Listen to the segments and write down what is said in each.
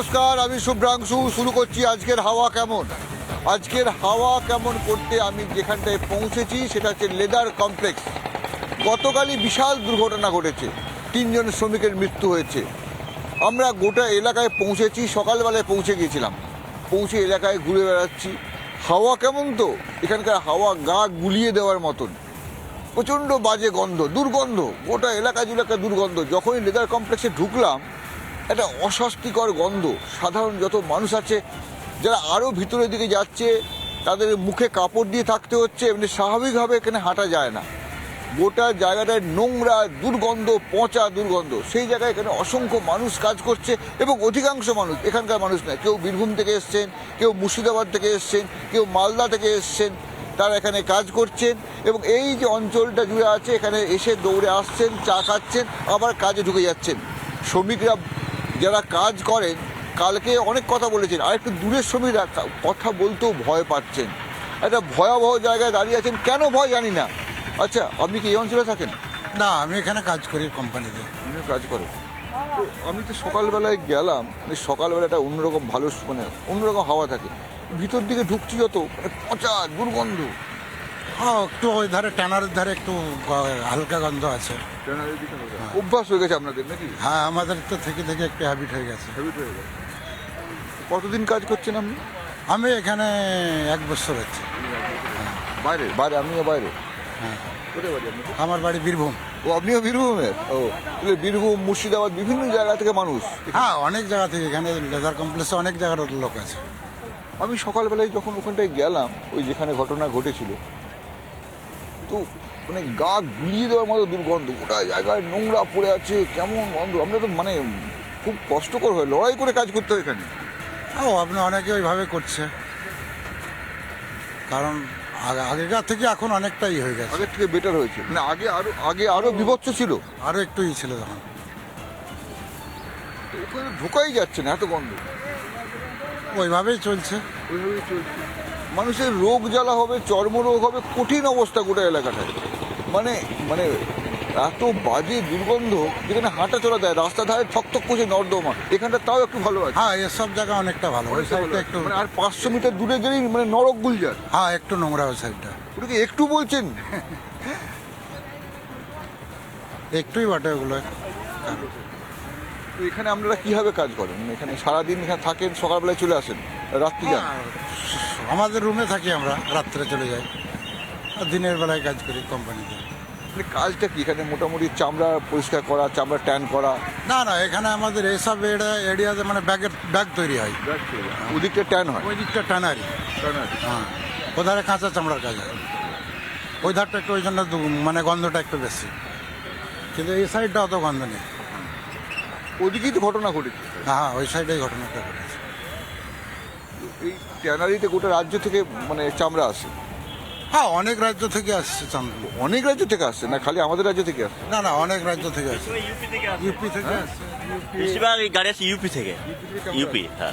নমস্কার, আমি শুভ্রাংশু। শুরু করছি আজকের হাওয়া কেমন? আজকের হাওয়া কেমন করতে আমি যেখানটায় পৌঁছেছি সেটা হচ্ছে লেদার কমপ্লেক্স। গতকালই বিশাল দুর্ঘটনা ঘটেছে। তিনজন শ্রমিকের মৃত্যু হয়েছে। আমরা গোটা এলাকায় পৌঁছেছি, সকালবেলায় পৌঁছে গিয়েছিলাম। পৌঁছে এলাকায় ঘুরে বেড়াচ্ছি। হাওয়া কেমন তো? এখানকার হাওয়া গা গুলিয়ে দেওয়ার মতন। প্রচণ্ড বাজে গন্ধ, দুর্গন্ধ। গোটা এলাকা জুড়ে একটা দুর্গন্ধ। যখনই লেদার কমপ্লেক্সে ঢুকলাম একটা অস্বস্তিকর গন্ধ। সাধারণ যত মানুষ আছে, যারা আরও ভিতরের দিকে যাচ্ছে, তাদের মুখে কাপড় দিয়ে থাকতে হচ্ছে, এমনি স্বাভাবিকভাবে এখানে হাঁটা যায় না। গোটা জায়গাটায় নোংরা, দুর্গন্ধ, পচা দুর্গন্ধ। সেই জায়গায় এখানে অসংখ্য মানুষ কাজ করছে এবং অধিকাংশ মানুষ, এখানকার মানুষ নয়, কেউ বীরভূম থেকে এসছেন, কেউ মুর্শিদাবাদ থেকে এসছেন, কেউ মালদা থেকে এসছেন, তারা এখানে কাজ করছেন এবং এই যে অঞ্চলটা জুড়ে আছে, এখানে এসে দৌড়ে আসছেন, চা খাচ্ছেন, আবার কাজে ঢুকে যাচ্ছেন। শ্রমিকরা যারা কাজ করেন কালকে অনেক কথা বলেছেন আর একটু দূরের শ্রমিকরা কথা বলতেও ভয় পাচ্ছেন। একটা ভয়াবহ জায়গায় দাঁড়িয়ে আছেন কেন ভয় জানি না। আচ্ছা আপনি কি এই অঞ্চলে থাকেন? না আমি এখানে কাজ করি কোম্পানিতে। আপনি কাজ করেন। তো আমি তো সকালবেলায় গেলাম মানে সকালবেলা একটা অন্যরকম ভালো মানে অন্যরকম হাওয়া থাকে। ভিতর দিকে ঢুকছি যত মানে পচা দুর্গন্ধ। একটু ওই ধারে টানারের ধারে একটু হালকা গন্ধ আছে। অভ্যাস হয়ে গেছে আপনাদের নাকি? হ্যাঁ আমাদের তো থেকে থেকে একটু হ্যাবিট হয়ে গেছে। হ্যাবিট হয়ে গেছে। কতদিন কাজ করছেন আপনি? আমি এখানে এক বছর হচ্ছে বাইরে বাইরে আপনিও বাইরে। হ্যাঁ। আমার বাড়ি বীরভূম। ও আপনিও বীরভূমের? ও বীরভূম মুর্শিদাবাদ বিভিন্ন জায়গা থেকে মানুষ। হ্যাঁ অনেক জায়গা থেকে এখানে লেদার কমপ্লেক্সে অনেক জায়গার লোক আছে। আমি সকালবেলায় যখন ওখানটায় গেলাম ওই যেখানে ঘটনা ঘটেছিল তো মানে গা গুলিয়ে দেওয়ার মতো দুর্গন্ধ গোটা জায়গায় নোংরা পড়ে আছে কেমন গন্ধ। আমরা তো মানে খুব কষ্টকর হয় লড়াই করে কাজ করতে হয় এখানে। ও আপনি অনেকে ওইভাবে করছে। কারণ আগে- আগেকার থেকে এখন অনেকটাই হয়ে গেছে। আগের থেকে বেটার হয়েছে। মানে আগে আরও আগে আরও বিভৎস ছিল। আরও একটু ই ছিল তখন। ওখানে ঢোকাই যাচ্ছে না এত গন্ধ। ওইভাবেই চলছে। ওইভাবেই চলছে। মানুষের রোগ জ্বালা হবে চর্মরোগ হবে কঠিন অবস্থা গোটা এলাকাটায়। মানে মানে এত বাজে দুর্গন্ধ যেখানে হাঁটা চলা দেয় রাস্তা ধারে ঠকঠক করছে নর্দমা। এখানটা তাও একটু ভালো আছে। হ্যাঁ এসব জায়গা অনেকটা ভালো। একটু মানে আর পাঁচশো মিটার দূরে গেলেই মানে নরক গুলজার। হ্যাঁ একটু নোংরা ওই সাইডটা ওটাকে একটু বলছেন? একটুই বটে ওগুলো। এখানে আপনারা কীভাবে কাজ করেন? মানে এখানে সারাদিন এখানে থাকেন সকালবেলায় চলে আসেন রাত্রি যান? হ্যাঁ, আমাদের রুমে থাকি আমরা রাত্রে চলে যাই। আর দিনের বেলায় কাজ করি কোম্পানিতে মানে কাজটা কি? এখানে মোটামুটি চামড়া পরিষ্কার করা চামড়া ট্যান করা? না না এখানে আমাদের এইসব এরিয়াতে মানে ব্যাগের ব্যাগ তৈরি হয়। ওদিকটা ট্যান হয়? ওই দিকটা টানারি টানারি। হ্যাঁ। ওধারে কাঁচা চামড়ার কাজ হয়। ওই ধারটা একটু ওই জন্য মানে গন্ধটা একটু বেশি। কিন্তু এই সাইডটা অত গন্ধ নেই। ওদিকেই তো ঘটনা ঘটেছে। হ্যাঁ ওই সাইডেই ঘটনাটা ঘটেছে। এই ট্যানারিতে গোটা রাজ্য থেকে মানে চামড়া আসে। হ্যাঁ অনেক রাজ্য থেকে আসছে চামড়া। অনেক রাজ্য থেকে আসছে না খালি আমাদের রাজ্য থেকে আসছে? না না অনেক রাজ্য থেকে আসছে। ইউপি থেকে আসে। ইউপি থেকে আসছে। বেশিরভাগ এই গাড়ি আসে ইউপি থেকে। ইউপি হ্যাঁ।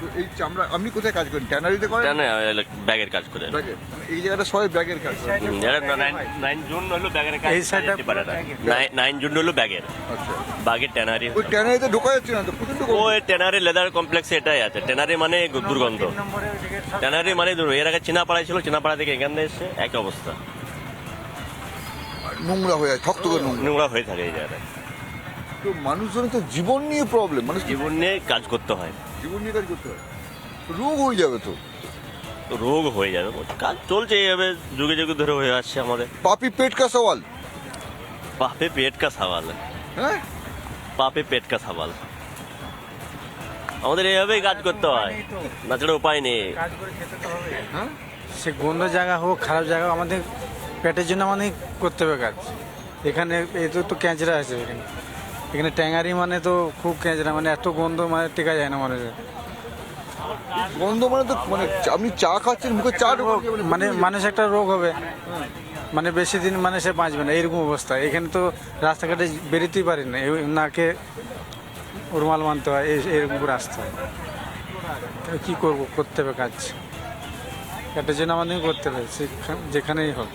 তো এই চামড়া আপনি কোথায় কাজ করেন? ট্যানারিতে করেন? কেন ব্যাগের কাজ করে। ব্যাগের? মানে এই জায়গাটা সবাই ব্যাগের কাজ করে। হুম, নাইন- নাইন জুন হলো ব্যাগের কাজ এই side টা যেতে পারে না। নাইন- নাইন জুন হলো ব্যাগের। আচ্ছা। বাগের ট্যানারি ওই ট্যানারিতে ঢোকা যাচ্ছে না তো? প্রচণ্ড ও ট্যানারি লেদার কমপ্লেক্সে এটাই আছে। ট্যানারি মানে দুর্গন্ধ। ট্যানারি মানে দুর্গন্ধ। এর আগে চিনাপাড়ায় ছিল চিনাপাড়া থেকে এখানে এসে একই অবস্থা। নোংরা হয়ে যায় থকথকে নোংরা। হয়ে থাকে এই জায়গায় তো মানুষজনের তো জীবন নিয়ে প্রবলেম মানুষ জীবন নিয়ে কাজ করতে হয়। জীবন নিয়ে কাজ করতে হয়। রোগ হয়ে যাবে তো? তো রোগ হয়ে যাবে। কাজ চলছে এইভাবে যুগে যুগে ধরে হয়ে আসছে আমাদের। পাপি পেট কা সওয়াল। পাপে পেট কা সওয়াল। হ্যাঁ? পাপে পেট কা সওয়াল আমাদের এইভাবেই কাজ করতে হয়। তাছাড়া উপায় নেই। হ্যাঁ? সে গন্ধ জায়গা হোক খারাপ জায়গা আমাদের পেটের জন্য আমাদের করতে হবে কাজ। এখানে এই তো তো ক্যাঁচড়া আছে এখানে। এখানে ট্যাঙারি মানে তো খুব ক্যাঁচড়া মানে এত গন্ধ মানে টেকা যায় না মানুষের। গন্ধ মানে তো মানে আপনি চা খাচ্ছেন মুখে চা মানে মানুষ একটা রোগ হবে। মানে বেশি দিন মানে সে বাঁচবে না এরকম অবস্থা। এখানে তো রাস্তাঘাটে বেরোতেই পারি না নাকে রুমাল মানতে হয় এরকম করে আসতে হয়। তো কী করব করতে হবে কাজ। এটার জন্য আমাদের করতে হবে সেখান- যেখানেই হোক।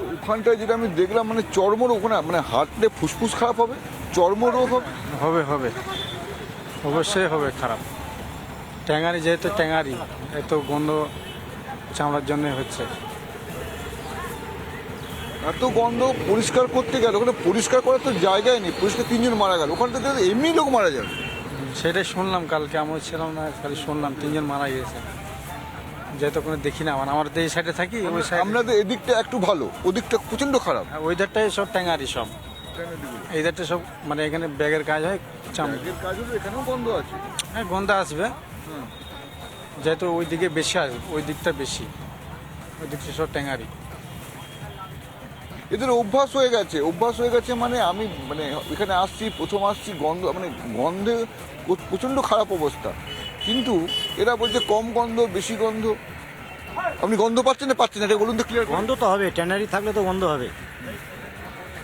ওখানটায় যেটা আমি দেখলাম মানে চর্মরোগ ওখানে মানে হাঁটলে ফুসফুস খারাপ হবে? চর্মরোগ হবে? হবে হবে। অবশ্যই হবে খারাপ। ট্যাঙারি যেহেতু ট্যাঙারি এত গন্ধ চামড়ার জন্য হচ্ছে। এত গন্ধ পরিষ্কার করতে গেল ওখানে পরিষ্কার করার তো জায়গায় নেই পরিষ্কার তিনজন মারা গেল। ওখান থেকে এমনি লোক মারা যাবে। সেটাই শুনলাম কালকে আমি ছিলাম না খালি শুনলাম তিনজন মারা গিয়েছে। যেহেতু কোনো দেখি না আমার আমার তো এই সাইডে থাকি ওই সাইড আপনাদের এদিকটা একটু ভালো ওদিকটা প্রচণ্ড খারাপ। ওইদারটাই সব ট্যাঙারি সব। এইদারটা সব মানে এখানে ব্যাগের কাজ হয় চামড়া কাজ হলো এখানেও গন্ধ আছে। হ্যাঁ গন্ধ আসবে। যেহেতু ওই দিকে বেশি আসবে ওই দিকটা বেশি ওই দিকটা সব ট্যাঙারি এদের অভ্যাস হয়ে গেছে। অভ্যাস হয়ে গেছে মানে আমি মানে এখানে আসছি, প্রথম আসছি, গন্ধ মানে গন্ধে প্রচণ্ড খারাপ অবস্থা। কিন্তু এরা বলছে কম গন্ধ, বেশি গন্ধ। আপনি গন্ধ পাচ্ছেন না পাচ্ছেন এটা বলুন তো ক্লিয়ার গন্ধ তো হবে, ট্যানারি থাকলে তো গন্ধ হবে।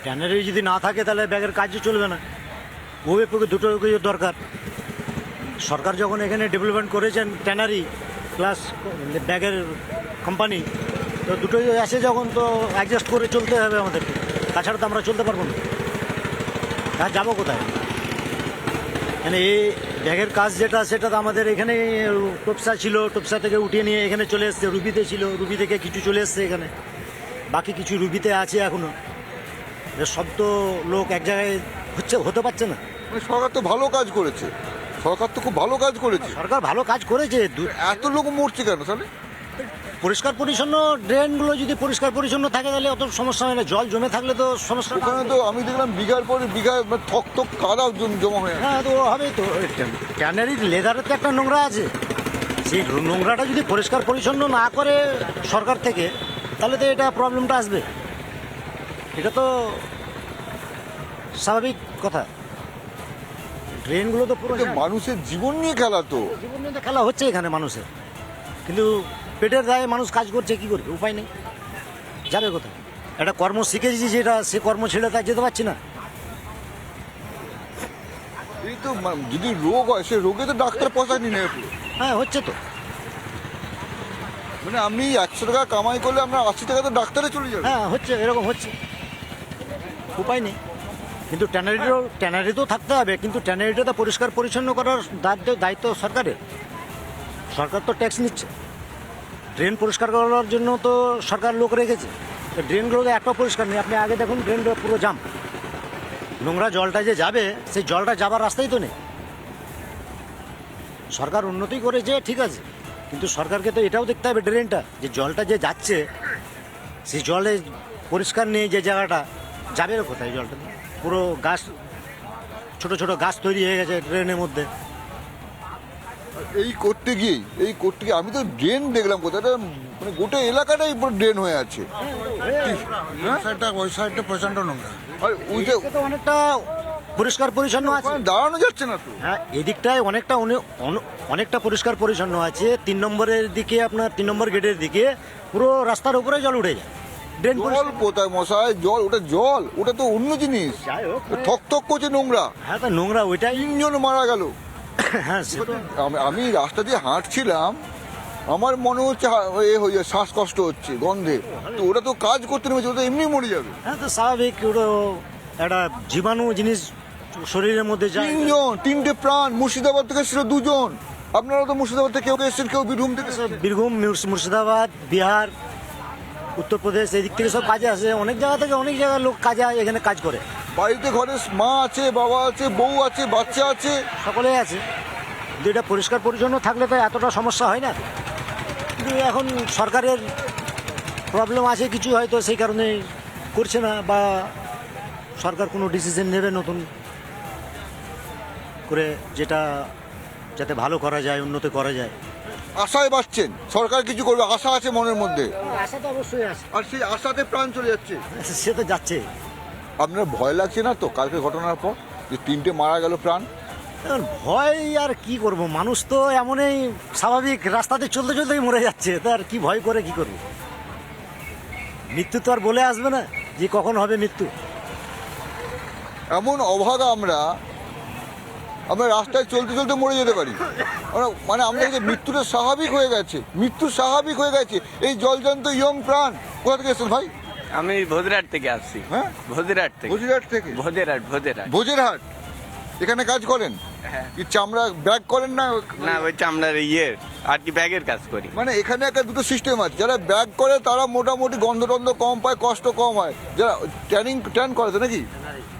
ট্যানারি যদি না থাকে তাহলে ব্যাগের কাজও চলবে না। ওয়ে পক্ষে দুটো দরকার। সরকার যখন এখানে ডেভেলপমেন্ট করেছেন ট্যানারি প্লাস ব্যাগের কোম্পানি তো দুটোই আসে যখন তো অ্যাডজাস্ট করে চলতে হবে আমাদেরকে। তাছাড়া তো আমরা চলতে পারব না। আর যাব কোথায়? মানে এই ব্যাগের কাজ যেটা সেটা তো আমাদের এখানে টোপসা ছিল টোপসা থেকে উঠিয়ে নিয়ে এখানে চলে এসছে রুবিতে ছিল রুবি থেকে কিছু চলে এসছে এখানে। বাকি কিছু রুবিতে আছে এখনও। এ সব তো লোক এক জায়গায় হচ্ছে হতে পারছে না। মানে সরকার তো ভালো কাজ করেছে। সরকার তো খুব ভালো কাজ করেছে। সরকার ভালো কাজ করেছে। এত লোক মরছে কেন তাহলে? পরিষ্কার পরিচ্ছন্ন ড্রেনগুলো যদি পরিষ্কার পরিচ্ছন্ন থাকে তাহলে অত সমস্যা হয় না। জল জমে থাকলে তো সমস্যা। ওখানে তো আমি দেখলাম বিঘার পরে বিঘা মানে থক থক কাদা জমা হয়ে হ্যাঁ তো হবেই তো। ট্যানারির লেদারের তো একটা নোংরা আছে। সেই নোংরাটা যদি পরিষ্কার পরিচ্ছন্ন না করে সরকার থেকে তাহলে তো এটা প্রবলেমটা আসবে। এটা তো স্বাভাবিক কথা। ড্রেনগুলো তো পুরো এটা মানুষের জীবন নিয়ে খেলা তো। জীবন নিয়ে তো খেলা হচ্ছে এখানে মানুষের। কিন্তু পেটের দায়ে মানুষ কাজ করছে কি করবে? উপায় নেই। যাবে কোথায়? একটা কর্ম শিখেছি যেটা সে কর্ম ছেড়ে তার যেতে পারছি না। এই তো যদি রোগ হয় সে রোগে তো ডাক্তার পয়সা নিয়ে নেবে। হ্যাঁ হচ্ছে তো। মানে আমি একশো টাকা কামাই করলে আমরা আশি টাকা তো ডাক্তারে চলে যাবে। হ্যাঁ হচ্ছে এরকম হচ্ছে। উপায় নেই। কিন্তু ট্যানারিরও ট্যানারি তো থাকতে হবে কিন্তু ট্যানারিটা তো পরিষ্কার পরিচ্ছন্ন করার দায়িত্ব দায়িত্ব সরকারের। সরকার তো ট্যাক্স নিচ্ছে। ড্রেন পরিষ্কার করার জন্য তো সরকার লোক রেখেছে। ড্রেনগুলো তো একটা পরিষ্কার নেই। আপনি আগে দেখুন ড্রেনগুলো পুরো জাম। নোংরা জলটা যে যাবে, সেই জলটা যাবার রাস্তাই তো নেই। সরকার উন্নতি করেছে, ঠিক আছে। কিন্তু সরকারকে তো এটাও দেখতে হবে ড্রেনটা, যে জলটা যে যাচ্ছে, সেই জলে পরিষ্কার নেই যে জায়গাটা, যাবে কোথায় জলটা? পুরো গাছ, ছোট ছোট গাছ তৈরি হয়ে গেছে ড্রেনের মধ্যে। এই করতে গিয়েই এই করতে গিয়ে আমি তো ড্রেন দেখলাম কোথায় মানে গোটা এলাকাটাই পুরো ড্রেন হয়ে আছে। ওই সাইডটা ওই সাইডটা প্রচণ্ড নোংরা। ওইটা এদিকে অনেকটা পরিষ্কার পরিচ্ছন্ন আছে। দাঁড়ানো যাচ্ছে না তো। হ্যাঁ এদিকটায় অনেকটা অনে- অনেকটা পরিষ্কার পরিচ্ছন্ন আছে। তিন নম্বরের দিকে আপনার তিন নম্বর গেটের দিকে পুরো রাস্তার উপরে জল উঠে যায়। ড্রেন জল কোথায় মশাই? জল ওটা জল ওটা তো অন্য জিনিস। থক থক করছে নোংরা। হ্যাঁ তা নোংরা ওইটাই। তিনজন মারা গেল। আমি- আমি রাস্তা দিয়ে হাঁটছিলাম আমার মনে হচ্ছে এ হয়ে যাচ্ছে, শ্বাসকষ্ট হচ্ছে গন্ধে। তো ওটা তো কাজ করতে নেমেছে ওটা এমনি মরে যাবে। হ্যাঁ তো স্বাভাবিক ওটা একটা জীবাণু জিনিস শরীরের মধ্যে যায়। তিনজন তিনটে প্রাণ মুর্শিদাবাদ থেকে ছিল দুজন। আপনারা তো মুর্শিদাবাদ থেকে কেউ এসেছেন কেউ বীরভূম থেকে বীরভূম মুর্শিদাবাদ বিহার উত্তরপ্রদেশ এই দিক থেকে সব কাজে আসে। অনেক জায়গা থেকে অনেক জায়গায় লোক কাজে এখানে কাজ করে। বাড়িতে ঘরে মা আছে বাবা আছে বউ আছে বাচ্চা আছে। সকলেই আছে। এটা পরিষ্কার পরিচ্ছন্ন থাকলে তো এতটা সমস্যা হয় না। কিন্তু এখন সরকারের প্রবলেম আছে কিছু হয়তো সেই কারণে করছে না বা সরকার কোনো ডিসিশন নেবে নতুন করে যেটা যাতে ভালো করা যায় উন্নতি করা যায়। আশায় বাঁচছেন। সরকার কিছু করবে আশা আছে মনের মধ্যে। আশা তো অবশ্যই আছে। আর সেই আশাতে প্রাণ চলে যাচ্ছে। সে তো যাচ্ছে। আপনার ভয় লাগছে না তো? কালকে ঘটনার পর যে তিনটে মারা গেল প্রাণ এখন ভয় আর কি করব? মানুষ তো এমনই স্বাভাবিক রাস্তাতে চলতে চলতেই মরে যাচ্ছে তার কি ভয় করে কি করব? মৃত্যু তো আর বলে আসবে না যে কখন হবে মৃত্যু। এমন অভাগা আমরা আমরা রাস্তায় চলতে চলতে মরে যেতে পারি। আমরা মানে আমরা যে মৃত্যুটা স্বাভাবিক হয়ে গেছে মৃত্যু স্বাভাবিক হয়ে গেছে এই জলজান্ত ইয়ং প্রাণ কোথা থেকে এসেছেন ভাই? আমি ভোজরাট থেকে আসছি। হ্যাঁ? ভোজরাট থেকে। গুজরাট থেকে? ভোজেরাট ভোজেরাট ভোজেরহাট এখানে কাজ করেন? কি চামড়া ব্যাগ করেন না? না ওই চামড়ার ইয়ের আর কি ব্যাগের কাজ করি। মানে এখানে একটা দুটো সিস্টেম আছে। যারা ব্যাগ করে তারা মোটামুটি গন্ধ টন্ধ কম পায় কষ্ট কম হয়। যারা ট্যানিং ট্যান করে তো নাকি?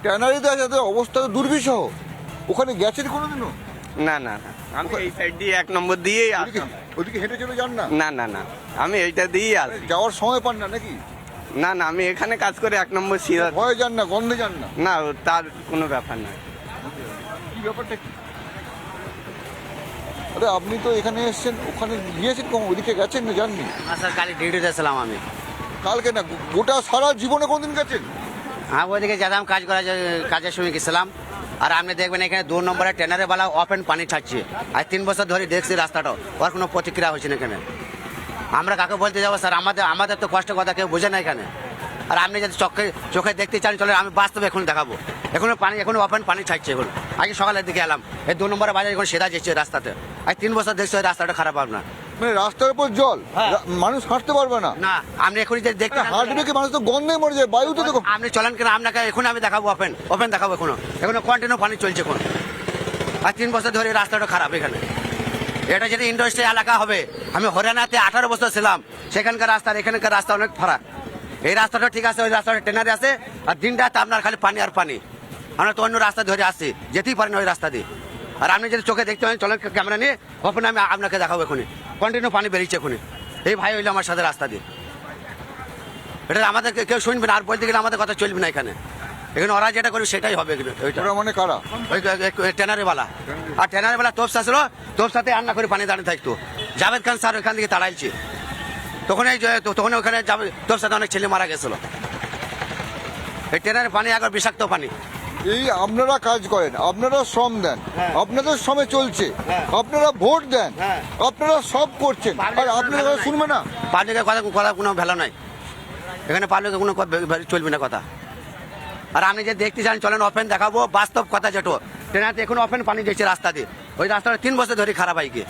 ট্যানারিতে আছে তাদের অবস্থা তো দুর্বিষহ। ওখানে গেছেন কোনোদিনও? না না না। আমি এই সাইড দিয়ে এক নম্বর দিয়েই ওদিকে ওদিকে হেঁটে চলে যান না? না না না। আমি এইটা দিয়েই আসি। যাওয়ার সময় পান না নাকি? না না আমি এখানে কাজ করে এক নম্বর সিধা ভয়ে যান না গন্ধে যান না? না তার কোনো ব্যাপার না। কি ব্যাপারটা কি? আরে আপনি তো এখানে এসেছেন ওখানে গিয়েছেন কম ওদিকে গেছেন না যাননি? হ্যাঁ স্যার কালি ডিউটিতে ছিলাম আমি। কালকে না? গোটা সারা জীবনে কোনদিন গেছেন? হ্যাঁ ওইদিকে যেতাম কাজ করা কাজের সময় গেছিলাম। আর আপনি দেখবেন এখানে দু নম্বরে ট্রেনারে বেলা ওপেন পানি ছাড়ছে। আর তিন বছর ধরে দেখছি রাস্তাটা ওর কোনো প্রতিক্রিয়া হচ্ছে না এখানে। আমরা কাকে বলতে যাব স্যার? আমাদের আমাদের তো কষ্ট কথা কেউ বোঝে না এখানে। আর আপনি যদি চোখে চোখে দেখতে চান চলে আমি বাস্তবে এখন দেখাবো। এখনও পানি এখনও ওপেন পানি ছাড়ছে এখন। আগে সকালের দিকে এলাম। এই দু নম্বরে বাজার এখন সেদা যাচ্ছে রাস্তাতে। আর তিন বছর দেখছি ওই রাস্তাটা খারাপ হবে না মানে রাস্তার উপর জল? হ্যাঁ। মানুষ হাঁটতে পারবে না। না আপনি এখনই যদি দেখতে হাঁটবে কি? মানুষ তো গন্ধে মরে যায়। বায়ুতে তো আপনি চলেন কেন আপনাকে এখন আমি দেখাবো ওপেন ওপেন দেখাবো এখনও। এখনও কন্টিনিউ পানি চলছে এখন। আর তিন বছর ধরে রাস্তাটা খারাপ এখানে। এটা যদি ইন্ডাস্ট্রি এলাকা হবে আমি হরিয়ানাতে আঠারো বছর ছিলাম। সেখানকার রাস্তা আর এখানকার রাস্তা অনেক ফারাক। এই রাস্তাটা ঠিক আছে ওই রাস্তাটা ট্রেনারে আছে আর দিনটাতে আপনার খালি পানি আর পানি। আমরা তো অন্য রাস্তা ধরে আসছি যেতেই পারি না ওই রাস্তা দিয়ে। আর আপনি যদি চোখে দেখতে পারেন চলেন ক্যামেরা নিয়ে ওপেন আমি আপনাকে দেখাবো এখনই। কন্টিনিউ পানি বেরিয়েছে এখনই। এই ভাই হইল আমার সাথে রাস্তা দিয়ে। এটা আমাদের কেউ শুনবে না আর বলতে গেলে আমাদের কথা চলবে না এখানে। এখানে ওরা যেটা করবে সেটাই হবে ওরা মানে কারা? ওই ট্রেনারে বালা। আর ট্রেনারে বালা তোপসা ছিল তোপসাতে রান্না করে পানি দাঁড়িয়ে থাকতো। জাভেদ খান স্যার ওখান থেকে তাড়াইছে। তখন এই তখন ওখানে যাবে তোপসাতে অনেক ছেলে মারা গেছিল। এই ট্রেনের পানি একবার বিষাক্ত পানি। এই আপনারা কাজ করেন আপনারা শ্রম দেন আপনাদের শ্রমে চলছে আপনারা ভোট দেন হ্যাঁ। আপনারা সব করছেন। আর আপনারা কথা শুনবে না? পাবলিকের কথা কথা কোনো ভ্যালু নাই। এখানে পাবলিকের কোনো চলবে না কথা। আর আপনি যে দেখতে চান চলেন অফেন দেখাবো। বাস্তব কথা যেটো ট্রেনাতে এখন অফেন পানি দিচ্ছে রাস্তা দিয়ে। ওই রাস্তাটা তিন বছর ধরে খারাপ হয় গিয়ে।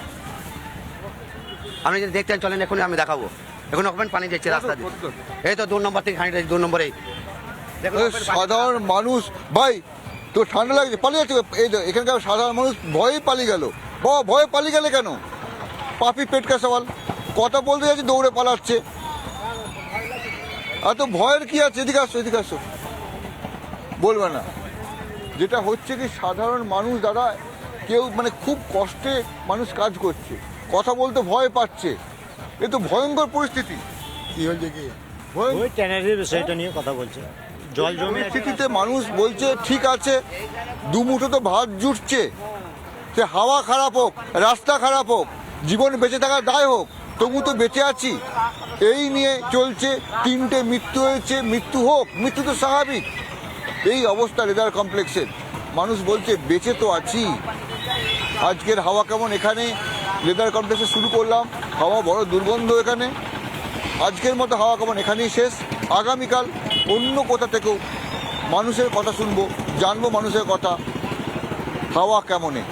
আপনি যদি দেখতে চান চলেন এখন আমি দেখাবো। এখন ওপেন পানি দিচ্ছে রাস্তা দিয়ে। এই তো দু নম্বর থেকে খানিটা দু নম্বরেই পানি- সাধারণ মানুষ ভাই তো ঠান্ডা লাগছে পালিয়ে যাচ্ছে। এই এখানকার সাধারণ মানুষ ভয়ে পালিয়ে গেল। বাবা ভয়ে পালিয়ে গেলে কেন? পাপি পেটকা সওয়াল। কথা বলতে যাচ্ছে দৌড়ে পালাচ্ছে। এত ভয়ের কি আছে? এদিকে আসো এদিকে আসো। বলবে না। যেটা হচ্ছে কি সাধারণ মানুষ দাদা কেউ মানে খুব কষ্টে মানুষ কাজ করছে। কথা বলতে ভয় পাচ্ছে। এ তো ভয়ঙ্কর পরিস্থিতি। কি হয়েছে কি? ওই ট্যানারির বিষয়টা নিয়ে কথা বলছে। জল জমে আছে। পরিস্থিতিতে মানুষ বলছে ঠিক আছে দুমুঠো তো ভাত জুটছে। সে হাওয়া খারাপ হোক রাস্তা খারাপ হোক জীবন বেঁচে থাকার দায় হোক তবু তো বেঁচে আছি। এই নিয়ে চলছে তিনটে মৃত্যু হয়েছে মৃত্যু হোক মৃত্যু তো স্বাভাবিক। এই অবস্থা লেদার কমপ্লেক্সের। মানুষ বলছে বেঁচে তো আছি। আজকের হাওয়া কেমন এখানে? লেদার কমপ্লেক্সে শুরু করলাম। হাওয়া বড় দুর্গন্ধ এখানে। আজকের মতো হাওয়া কেমন এখানেই শেষ। আগামীকাল অন্য কোথা থেকেও মানুষের কথা শুনব, জানব মানুষের কথা। হাওয়া কেমনে?